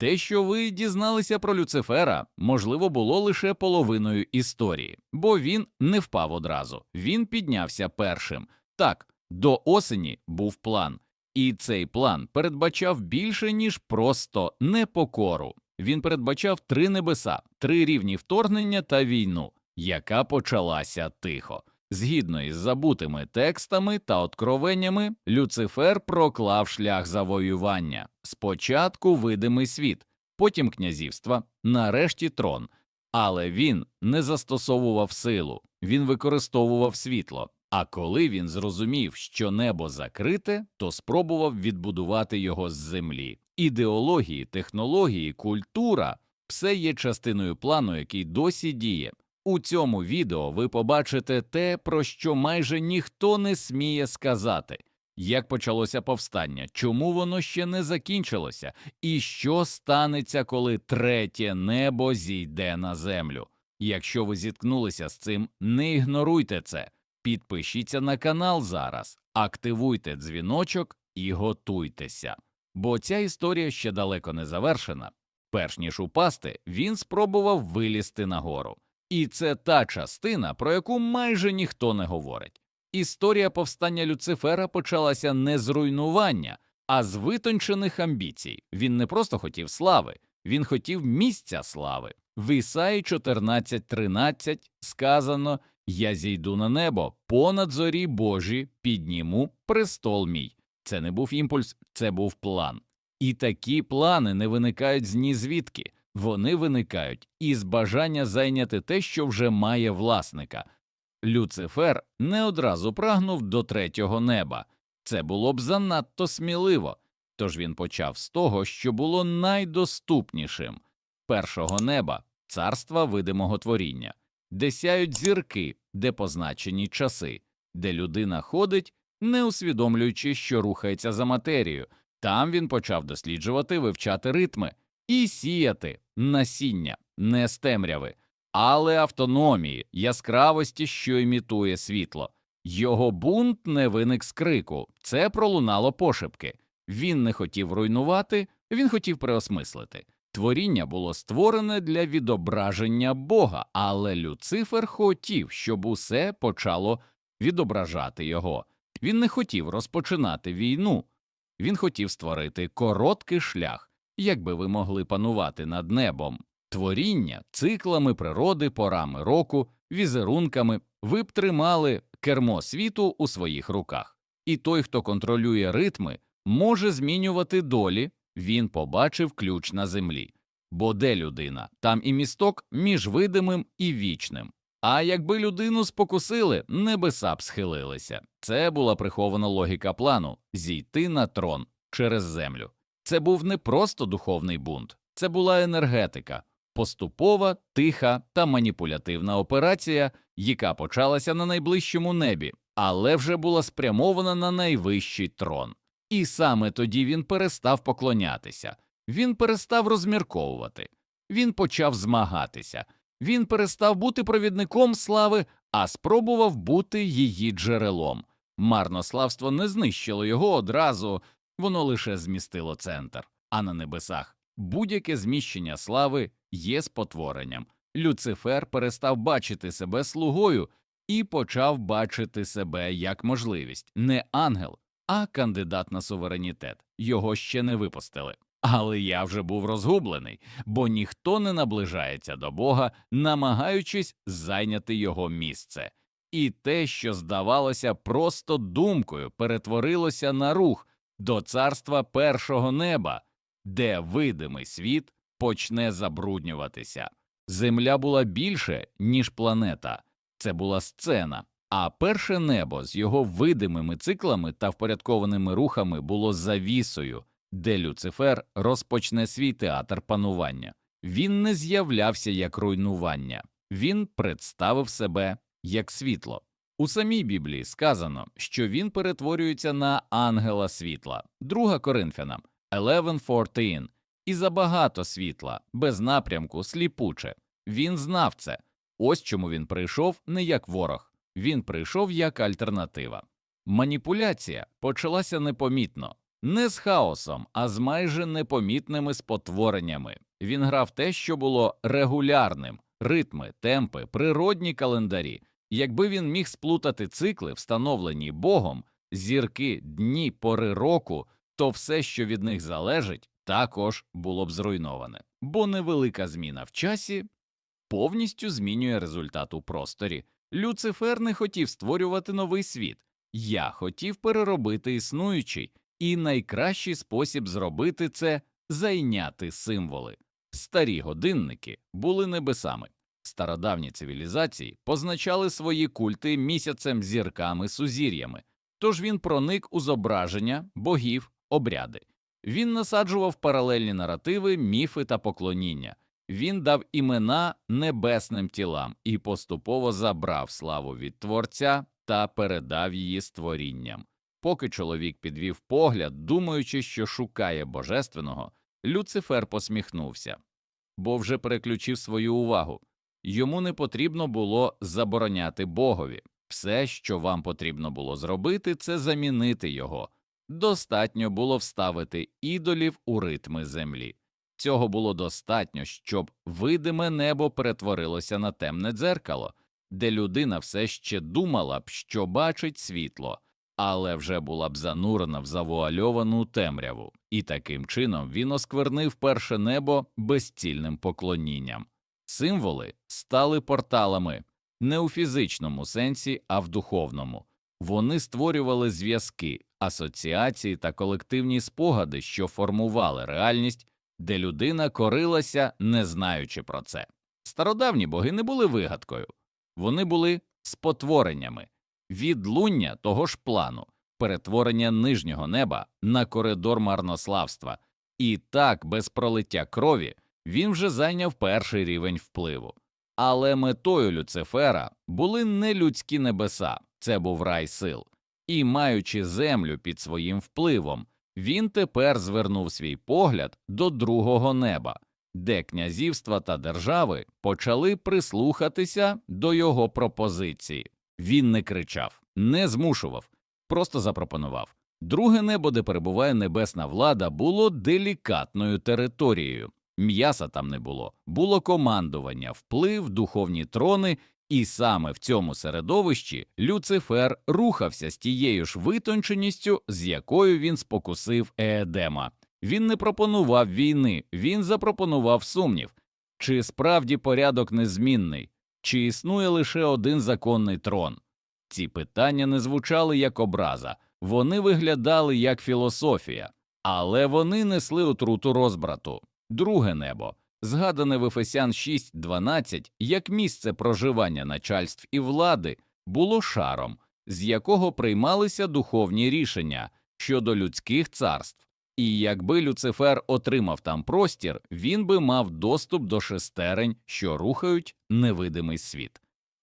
Те, що ви дізналися про Люцифера, можливо, було лише половиною історії, бо він не впав одразу, він піднявся першим. Так, до осені був план, і цей план передбачав більше, ніж просто непокору. Він передбачав три небеса, три рівні вторгнення та війну, яка почалася тихо. Згідно із забутими текстами та откровеннями, Люцифер проклав шлях завоювання. Спочатку видимий світ, потім князівства, нарешті трон. Але він не застосовував силу, він використовував світло. А коли він зрозумів, що небо закрите, то спробував відбудувати його з землі. Ідеології, технології, культура все є частиною плану, який досі діє. У цьому відео ви побачите те, про що майже ніхто не сміє сказати, як почалося повстання, чому воно ще не закінчилося, і що станеться, коли третє небо зійде на землю. Якщо ви зіткнулися з цим, не ігноруйте це. Підпишіться на канал зараз, активуйте дзвіночок і готуйтеся. Бо ця історія ще далеко не завершена. Перш ніж упасти, він спробував вилізти нагору. І це та частина, про яку майже ніхто не говорить. Історія повстання Люцифера почалася не з руйнування, а з витончених амбіцій. Він не просто хотів слави, він хотів місця слави. В Ісаї 14.13 сказано Я зійду на небо, понад зорі Божі підніму престол мій. Це не був імпульс, це був план. І такі плани не виникають з ні звідки. Вони виникають із бажання зайняти те, що вже має власника. Люцифер не одразу прагнув до третього неба, це було б занадто сміливо, тож він почав з того, що було найдоступнішим першого неба, царства видимого творіння, де сяють зірки, де позначені часи, де людина ходить, не усвідомлюючи, що рухається за матерією. Там він почав досліджувати, вивчати ритми і сіяти насіння, не з темряви, але автономії, яскравості, що імітує світло. Його бунт не виник з крику, це пролунало пошепки. Він не хотів руйнувати, він хотів переосмислити. Творіння було створене для відображення Бога, але Люцифер хотів, щоб усе почало відображати його. Він не хотів розпочинати війну, він хотів створити короткий шлях, якби ви могли панувати над небом, творіння, циклами природи, порами року, візерунками, ви б тримали кермо світу у своїх руках. І той, хто контролює ритми, може змінювати долі, він побачив ключ на землі. Бо де людина, там і місток між видимим і вічним. А якби людину спокусили, небеса б схилилися. Це була прихована логіка плану зійти на трон через землю. Це був не просто духовний бунт, це була енергетика, поступова, тиха та маніпулятивна операція, яка почалася на найближчому небі, але вже була спрямована на найвищий трон. І саме тоді він перестав поклонятися, він перестав розмірковувати, він почав змагатися, він перестав бути провідником слави, а спробував бути її джерелом. Марнославство не знищило його одразу, воно лише змістило центр, а на небесах будь-яке зміщення слави є спотворенням. Люцифер перестав бачити себе слугою і почав бачити себе як можливість не ангел, а кандидат на суверенітет. Його ще не випустили. Але я вже був розгублений, бо ніхто не наближається до Бога, намагаючись зайняти його місце. І те, що здавалося просто думкою, перетворилося на рух до царства першого неба, де видимий світ почне забруднюватися. Земля була більше, ніж планета, це була сцена, а перше небо з його видимими циклами та впорядкованими рухами було завісою, де Люцифер розпочне свій театр панування. Він не з'являвся як руйнування, він представив себе як світло. У самій Біблії сказано, що він перетворюється на ангела світла, 2 Коринфянам 11.14, і забагато світла, без напрямку, сліпуче. Він знав це. Ось чому він прийшов не як ворог, він прийшов як альтернатива. Маніпуляція почалася непомітно. не з хаосом, а з майже непомітними спотвореннями. Він грав те, що було регулярним ритми, темпи, природні календарі. Якби він міг сплутати цикли, встановлені Богом, зірки, дні, пори року, то все, що від них залежить, також було б зруйноване, бо невелика зміна в часі повністю змінює результат у просторі. Люцифер не хотів створювати новий світ. Я хотів переробити існуючий, і найкращий спосіб зробити це зайняти символи. Старі годинники були небесами. Стародавні цивілізації позначали свої культи місяцем, зірками, сузір'ями. Тож він проник у зображення богів, обряди. Він насаджував паралельні наративи, міфи та поклоніння. Він дав імена небесним тілам і поступово забрав славу від Творця та передав її створінням. Поки чоловік підвів погляд, думаючи, що шукає божественного, Люцифер посміхнувся, бо вже переключив свою увагу. Йому не потрібно було забороняти Богові. Все, що вам потрібно було зробити, це замінити його. Достатньо було вставити ідолів у ритми землі. Цього було достатньо, щоб видиме небо перетворилося на темне дзеркало, де людина все ще думала б, що бачить світло, але вже була б занурена в завуальовану темряву, і таким чином він осквернив перше небо безцільним поклонінням. Символи стали порталами не у фізичному сенсі, а в духовному. Вони створювали зв'язки, асоціації та колективні спогади, що формували реальність, де людина корилася, не знаючи про це. Стародавні боги не були вигадкою, вони були спотвореннями, відлуння того ж плану, перетворення нижнього неба на коридор марнославства, і так, без пролиття крові, він вже зайняв перший рівень впливу. Але метою Люцифера були не людські небеса, це був рай сил, і, маючи землю під своїм впливом, він тепер звернув свій погляд до другого неба, де князівства та держави почали прислухатися до його пропозиції. Він не кричав, не змушував, просто запропонував. Друге небо, де перебуває небесна влада, було делікатною територією. М'яса там не було, було командування, вплив, духовні трони, і саме в цьому середовищі Люцифер рухався з тією ж витонченістю, з якою він спокусив Еедема. Він не пропонував війни, він запропонував сумнів чи справді порядок незмінний, чи існує лише один законний трон. Ці питання не звучали як образа, вони виглядали як філософія, але вони несли отруту розбрату. Друге небо, згадане в Ефесян 6.12 як місце проживання начальств і влади, було шаром, з якого приймалися духовні рішення щодо людських царств. І якби Люцифер отримав там простір, він би мав доступ до шестерень, що рухають невидимий світ.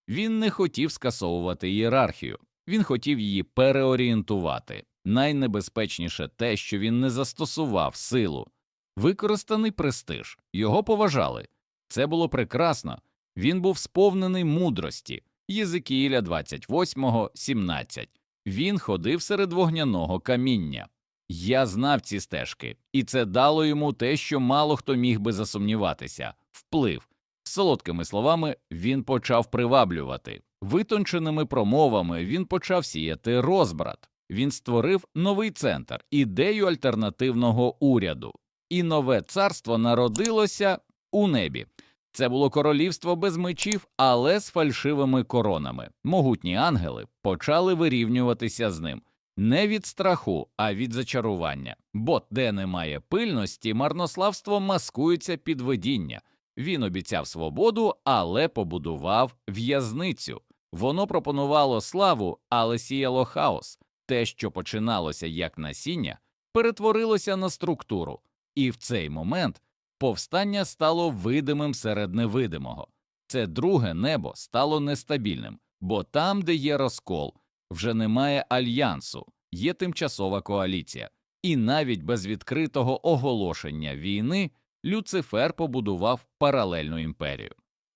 Він не хотів скасовувати ієрархію, він хотів її переорієнтувати. Найнебезпечніше те, що він не застосував силу. Використаний престиж, його поважали. Це було прекрасно. Він був сповнений мудрості. Єзикіїля 28.17. Він ходив серед вогняного каміння. Я знав ці стежки, і це дало йому те, що мало хто міг би засумніватися вплив. Солодкими словами, він почав приваблювати, витонченими промовами він почав сіяти розбрат. Він створив новий центр, ідею альтернативного уряду, і нове царство народилося у небі. Це було королівство без мечів, але з фальшивими коронами. Могутні ангели почали вирівнюватися з ним не від страху, а від зачарування. Бо де немає пильності, марнославство маскується під видіння. Він обіцяв свободу, але побудував в'язницю. Воно пропонувало славу, але сіяло хаос. Те, що починалося як насіння, перетворилося на структуру, і в цей момент повстання стало видимим серед невидимого. Це друге небо стало нестабільним, бо там, де є розкол, вже немає альянсу, є тимчасова коаліція, і навіть без відкритого оголошення війни Люцифер побудував паралельну імперію,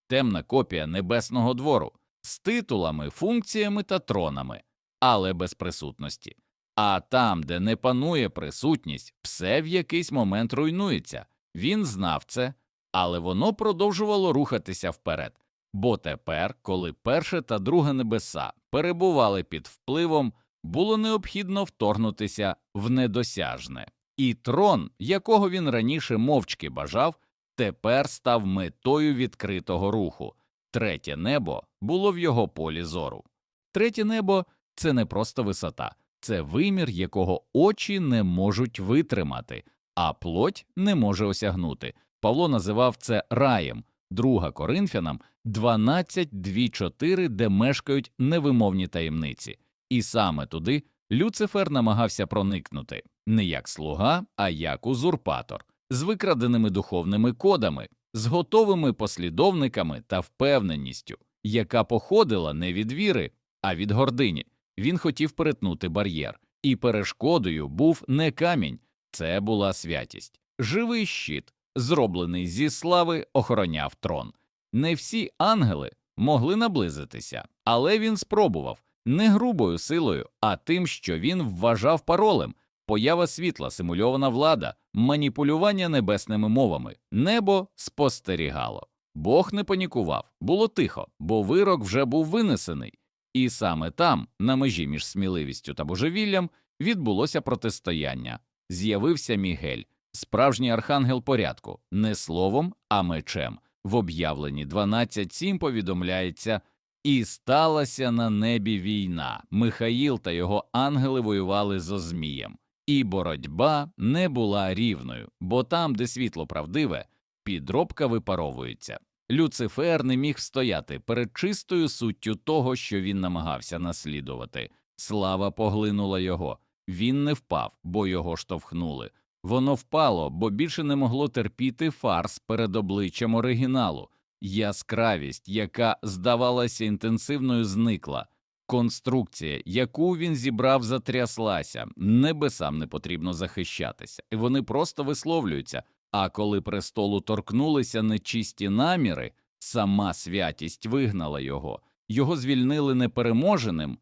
темна копія небесного двору з титулами, функціями та тронами, але без присутності. А там, де не панує присутність, все в якийсь момент руйнується. Він знав це, але воно продовжувало рухатися вперед. Бо тепер, коли перше та друге небеса перебували під впливом, було необхідно вторгнутися в недосяжне. І трон, якого він раніше мовчки бажав, тепер став метою відкритого руху. Третє небо було в його полі зору. Третє небо це не просто висота, це вимір, якого очі не можуть витримати, а плоть не може осягнути. Павло називав це раєм, друга Коринфянам 12.2.4, де мешкають невимовні таємниці. І саме туди Люцифер намагався проникнути не як слуга, а як узурпатор, з викраденими духовними кодами, з готовими послідовниками та впевненістю, яка походила не від віри, а від гордині. Він хотів перетнути бар'єр, і перешкодою був не камінь, це була святість. Живий щит, зроблений зі слави, охороняв трон. Не всі ангели могли наблизитися, але він спробував не грубою силою, а тим, що він вважав паролем, поява світла, симульована влада, маніпулювання небесними мовами. Небо спостерігало. Бог не панікував, було тихо, бо вирок вже був винесений. І саме там, на межі між сміливістю та божевіллям, відбулося протистояння. З'явився Мігель, справжній архангел порядку, не словом, а мечем. В об'явленні 12.7 повідомляється і сталася на небі війна. Михаїл та його ангели воювали зо Змієм, і боротьба не була рівною, бо там, де світло правдиве, підробка випаровується. Люцифер не міг стояти перед чистою суттю того, що він намагався наслідувати. Слава поглинула його. Він не впав, бо його штовхнули. Воно впало, бо більше не могло терпіти фарс перед обличчям оригіналу. Яскравість, яка здавалася інтенсивною, зникла. Конструкція, яку він зібрав, затряслася. Небесам не потрібно захищатися, і вони просто висловлюються. А коли престолу торкнулися нечисті наміри, сама святість вигнала його, його звільнили не переможеним,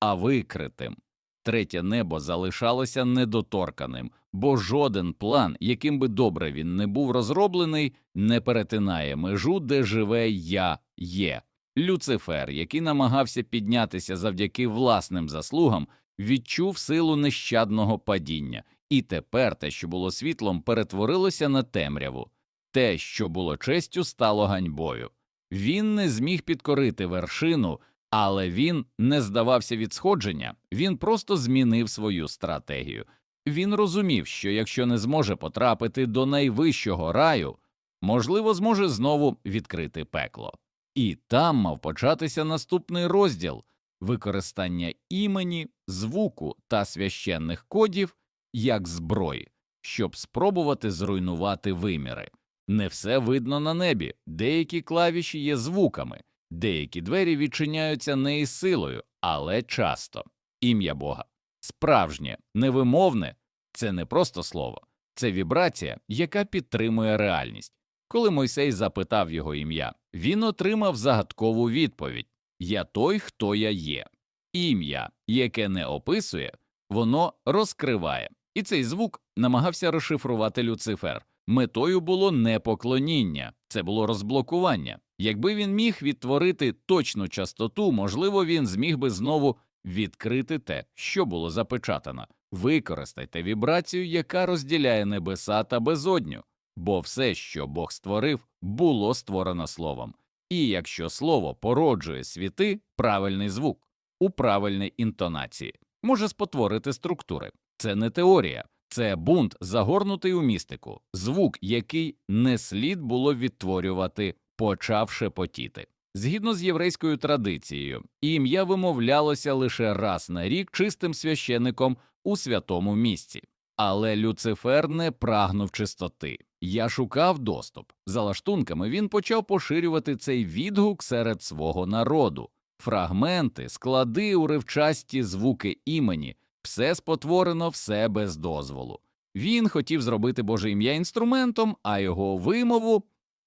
а викритим. Третє небо залишалося недоторканим, бо жоден план, яким би добре він не був розроблений, не перетинає межу, де живе я є. Люцифер, який намагався піднятися завдяки власним заслугам, відчув силу нещадного падіння, і тепер те, що було світлом, перетворилося на темряву. Те, що було честю, стало ганьбою. Він не зміг підкорити вершину, але він не здавався від сходження, він просто змінив свою стратегію. Він розумів, що якщо не зможе потрапити до найвищого раю, можливо, зможе знову відкрити пекло. І там мав початися наступний розділ використання імені, звуку та священних кодів як зброї, щоб спробувати зруйнувати виміри. Не все видно на небі, деякі клавіші є звуками, деякі двері відчиняються не із силою, але часто. Ім'я Бога. Справжнє, невимовне це не просто слово, це вібрація, яка підтримує реальність. Коли Мойсей запитав його ім'я, він отримав загадкову відповідь Я той, хто я є. Ім'я, яке не описує, воно розкриває. І цей звук намагався розшифрувати Люцифер. Метою було не поклоніння, це було розблокування. Якби він міг відтворити точну частоту, можливо, він зміг би знову відкрити те, що було запечатано. Використайте вібрацію, яка розділяє небеса та безодню, бо все, що Бог створив, було створено словом. І якщо слово породжує світи, правильний звук у правильній інтонації може спотворити структури. Це не теорія, це бунт, загорнутий у містику, звук, який не слід було відтворювати, почав шепотіти. Згідно з єврейською традицією, ім'я вимовлялося лише раз на рік чистим священником у святому місці. Але Люцифер не прагнув чистоти. Я шукав доступ. За лаштунками він почав поширювати цей відгук серед свого народу. Фрагменти, склади, уривчасті звуки імені, все спотворено, все без дозволу. Він хотів зробити Боже ім'я інструментом, а його вимову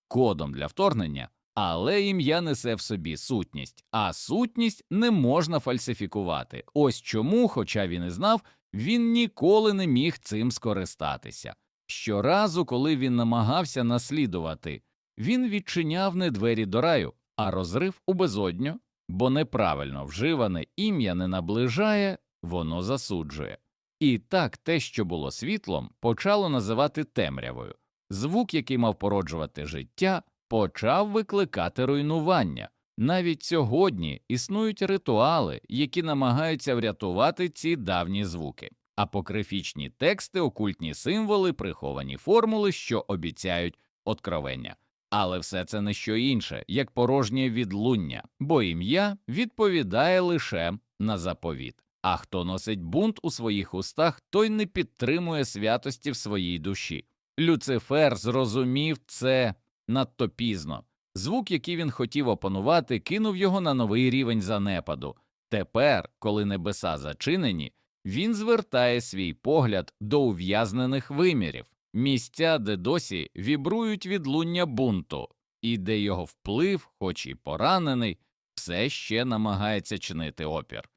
кодом для вторгнення. Але ім'я несе в собі сутність, а сутність не можна фальсифікувати. Ось чому, хоча він і знав, він ніколи не міг цим скористатися. Щоразу, коли він намагався наслідувати, він відчиняв не двері до раю, а розрив у безодню, бо неправильно вживане ім'я не наближає, воно засуджує. І так те, що було світлом, почало називати темрявою. Звук, який мав породжувати життя, почав викликати руйнування. Навіть сьогодні існують ритуали, які намагаються врятувати ці давні звуки, апокрифічні тексти, окультні символи, приховані формули, що обіцяють откровення. Але все це не що інше, як порожнє відлуння, бо ім'я відповідає лише на заповіт. А хто носить бунт у своїх устах, той не підтримує святості в своїй душі. Люцифер зрозумів це надто пізно. Звук, який він хотів опанувати, кинув його на новий рівень занепаду. Тепер, коли небеса зачинені, він звертає свій погляд до ув'язнених вимірів, місця, де досі вібрують відлуння бунту, і де його вплив, хоч і поранений, все ще намагається чинити опір.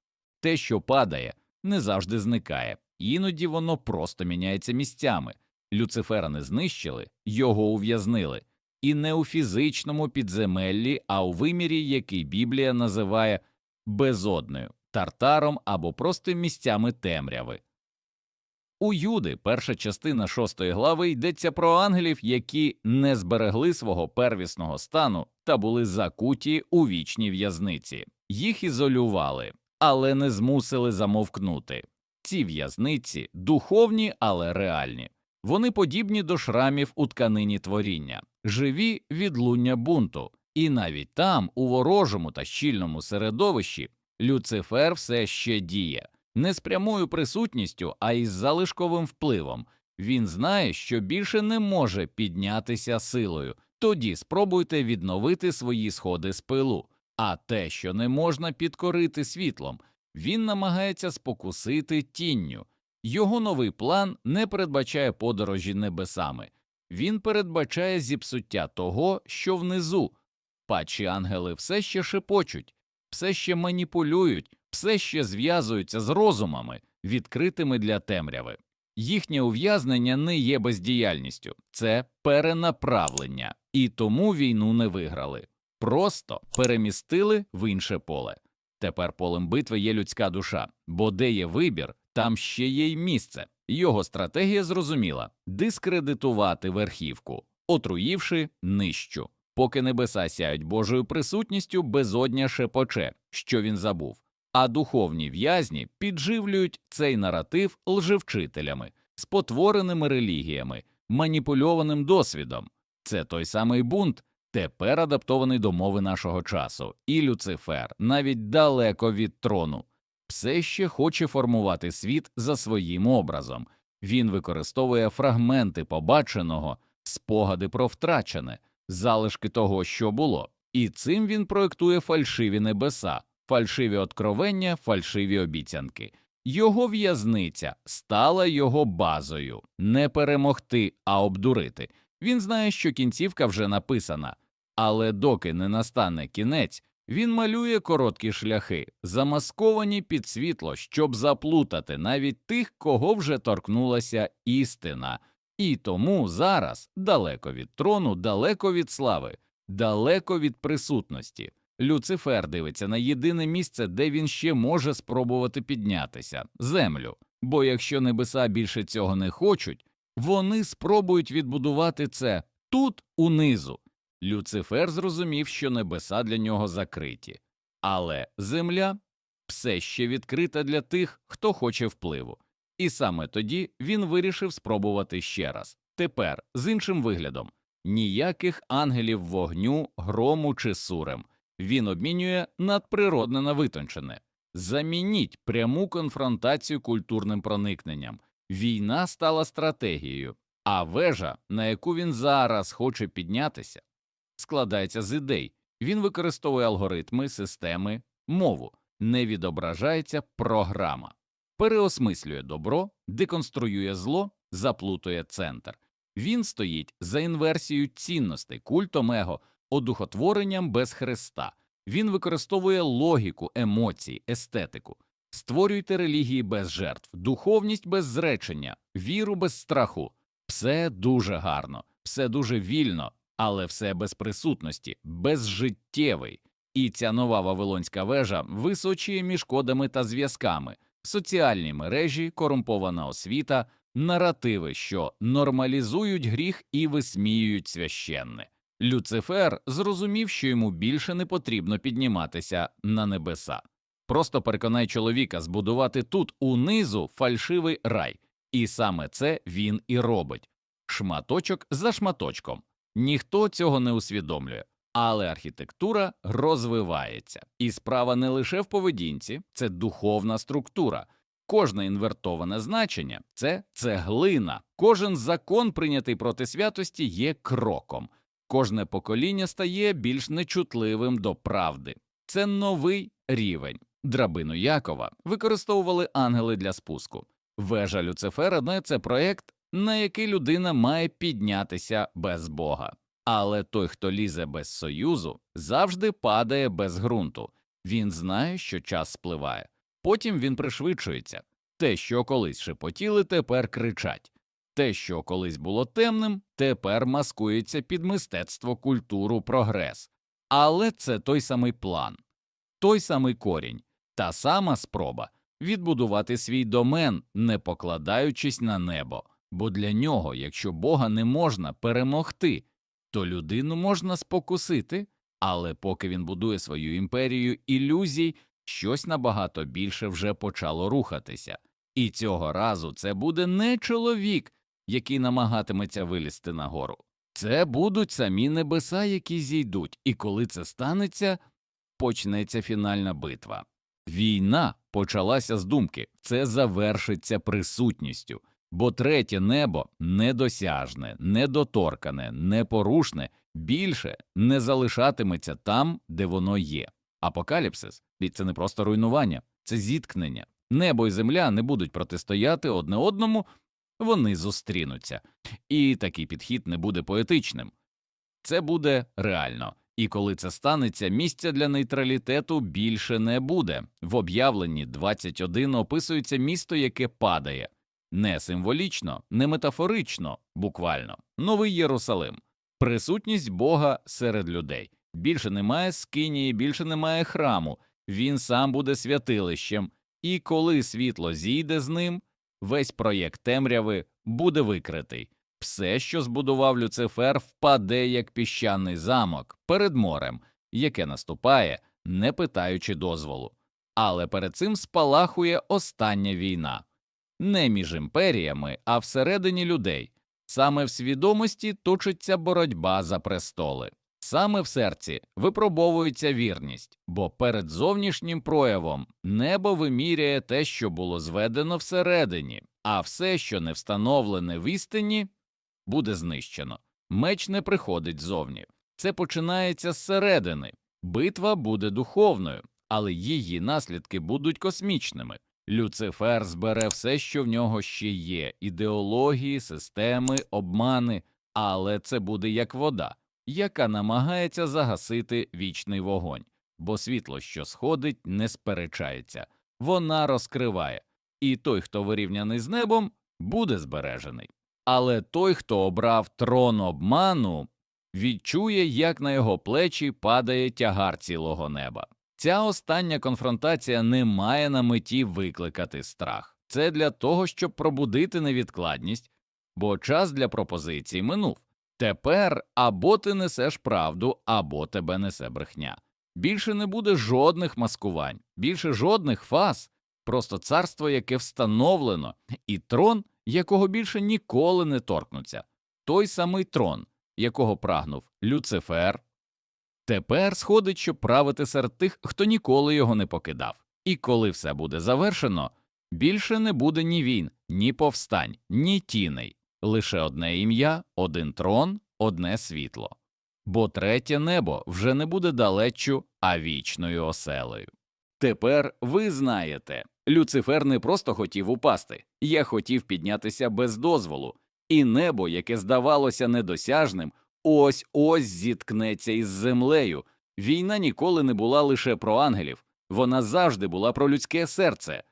Те, що падає, не завжди зникає, іноді воно просто міняється місцями. Люцифера не знищили, його ув'язнили, і не у фізичному підземеллі, а у вимірі, який Біблія називає безодною, тартаром або просто місцями темряви. У Юди перша частина шостої глави йдеться про ангелів, які не зберегли свого первісного стану та були закуті у вічній в'язниці. Їх ізолювали, але не змусили замовкнути. Ці в'язниці духовні, але реальні. Вони подібні до шрамів у тканині творіння, живі відлуння бунту, і навіть там, у ворожому та щільному середовищі, Люцифер все ще діє не з прямою присутністю, а із залишковим впливом. Він знає, що більше не може піднятися силою. Тоді спробуйте відновити свої сходи з пилу, а те, що не можна підкорити світлом, він намагається спокусити тінню. Його новий план не передбачає подорожі небесами, він передбачає зіпсуття того, що внизу. Пачі ангели все ще шепочуть, все ще маніпулюють, все ще зв'язуються з розумами, відкритими для темряви. Їхнє ув'язнення не є бездіяльністю, це перенаправлення, і тому війну не виграли, просто перемістили в інше поле. Тепер полем битви є людська душа, бо де є вибір, там ще є й місце. Його стратегія зрозуміла дискредитувати верхівку, отруївши нижчу. Поки небеса сяють Божою присутністю, безодня шепоче, що він забув, а духовні в'язні підживлюють цей наратив лжевчителями, спотвореними релігіями, маніпульованим досвідом. Це той самий бунт, тепер адаптований до мови нашого часу, і Люцифер, навіть далеко від трону, все ще хоче формувати світ за своїм образом. Він використовує фрагменти побаченого, спогади про втрачене, залишки того, що було, і цим він проектує фальшиві небеса, фальшиві откровення, фальшиві обіцянки. Його в'язниця стала його базою не перемогти, а обдурити. Він знає, що кінцівка вже написана, але доки не настане кінець, він малює короткі шляхи, замасковані під світло, щоб заплутати навіть тих, кого вже торкнулася істина. І тому зараз, далеко від трону, далеко від слави, далеко від присутності, Люцифер дивиться на єдине місце, де він ще може спробувати піднятися землю. Бо якщо небеса більше цього не хочуть, вони спробують відбудувати це тут, унизу. Люцифер зрозумів, що небеса для нього закриті, але земля все ще відкрита для тих, хто хоче впливу. І саме тоді він вирішив спробувати ще раз тепер з іншим виглядом ніяких ангелів вогню, грому чи сурем. Він обмінює надприродне на витончене. Замініть пряму конфронтацію культурним проникненням. Війна стала стратегією, а вежа, на яку він зараз хоче піднятися, складається з ідей. Він використовує алгоритми, системи, мову, не відображається програма, переосмислює добро, деконструює зло, заплутує центр. Він стоїть за інверсією цінностей, культом его, одухотворенням без Христа. Він використовує логіку, емоції, естетику. Створюйте релігії без жертв, духовність без зречення, віру без страху. Все дуже гарно, все дуже вільно, але все без присутності, безжиттєвий. І ця нова Вавилонська вежа височіє між кодами та зв'язками, соціальні мережі, корумпована освіта, наративи, що нормалізують гріх і висміюють священне. Люцифер зрозумів, що йому більше не потрібно підніматися на небеса. Просто переконай чоловіка збудувати тут унизу фальшивий рай, і саме це він і робить шматочок за шматочком. Ніхто цього не усвідомлює, але архітектура розвивається, і справа не лише в поведінці, це духовна структура. Кожне інвертоване значення це цеглина, кожен закон, прийнятий проти святості, є кроком, кожне покоління стає більш нечутливим до правди. Це новий рівень. Драбину Якова використовували ангели для спуску. Вежа Люцифера не це проєкт, на який людина має піднятися без Бога. Але той, хто лізе без союзу, завжди падає без ґрунту. Він знає, що час спливає. Потім він пришвидшується. Те, що колись шепотіли, тепер кричать. Те, що колись було темним, тепер маскується під мистецтво, культуру, прогрес. Але це той самий план, той самий корінь, та сама спроба відбудувати свій домен, не покладаючись на небо, бо для нього, якщо Бога не можна перемогти, то людину можна спокусити, але поки він будує свою імперію ілюзій, щось набагато більше вже почало рухатися. І цього разу це буде не чоловік, який намагатиметься вилізти нагору. Це будуть самі небеса, які зійдуть, і коли це станеться, почнеться фінальна битва. Війна почалася з думки це завершиться присутністю, бо третє небо недосяжне, недоторкане, непорушне більше не залишатиметься там, де воно є. Апокаліпсис це не просто руйнування, це зіткнення. Небо і земля не будуть протистояти одне одному, вони зустрінуться. І такий підхід не буде поетичним. Це буде реально. І коли це станеться, місця для нейтралітету більше не буде. В об'явленні 21 описується місто, яке падає не символічно, не метафорично, буквально новий Єрусалим, присутність Бога серед людей. Більше немає скинії, більше немає храму. Він сам буде святилищем, і коли світло зійде з ним, весь проєкт темряви буде викритий. Все, що збудував Люцифер, впаде як піщаний замок перед морем, яке наступає, не питаючи дозволу. Але перед цим спалахує остання війна не між імперіями, а всередині людей. Саме в свідомості точиться боротьба за престоли. Саме в серці випробовується вірність, бо перед зовнішнім проявом небо виміряє те, що було зведено всередині, а все, що не встановлене в істині, буде знищено. Меч не приходить зовні. Це починається зсередини. Битва буде духовною, але її наслідки будуть космічними. Люцифер збере все, що в нього ще є ідеології, системи, обмани, але це буде як вода, яка намагається загасити вічний вогонь, бо світло, що сходить, не сперечається, вона розкриває, і той, хто вирівняний з небом, буде збережений. Але той, хто обрав трон обману, відчує, як на його плечі падає тягар цілого неба. Ця остання конфронтація не має на меті викликати страх. Це для того, щоб пробудити невідкладність, бо час для пропозицій минув. Тепер або ти несеш правду, або тебе несе брехня. Більше не буде жодних маскувань, більше жодних фаз, просто царство, яке встановлено, і трон, якого більше ніколи не торкнуться, той самий трон, якого прагнув Люцифер, Тепер сходить, щоб правити серед тих, хто ніколи його не покидав. І коли все буде завершено, більше не буде ні війн, ні повстань, ні тіней, лише одне ім'я, один трон, одне світло. Бо третє небо вже не буде далечу, а вічною оселею. Тепер ви знаєте, Люцифер не просто хотів упасти, я хотів піднятися без дозволу, і небо, яке здавалося недосяжним, ось ось зіткнеться із землею. Війна ніколи не була лише про ангелів, вона завжди була про людське серце.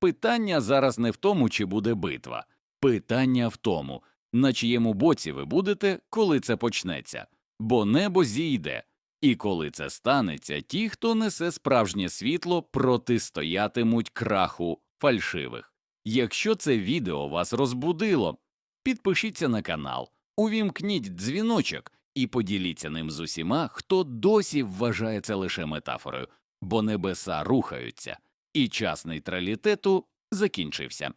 Питання зараз не в тому, чи буде битва, питання в тому, на чиєму боці ви будете, коли це почнеться, бо небо зійде, і коли це станеться, ті, хто несе справжнє світло, протистоятимуть краху фальшивих. Якщо це відео вас розбудило, підпишіться на канал, увімкніть дзвіночок і поділіться ним з усіма, хто досі вважає це лише метафорою, бо небеса рухаються, і час нейтралітету закінчився.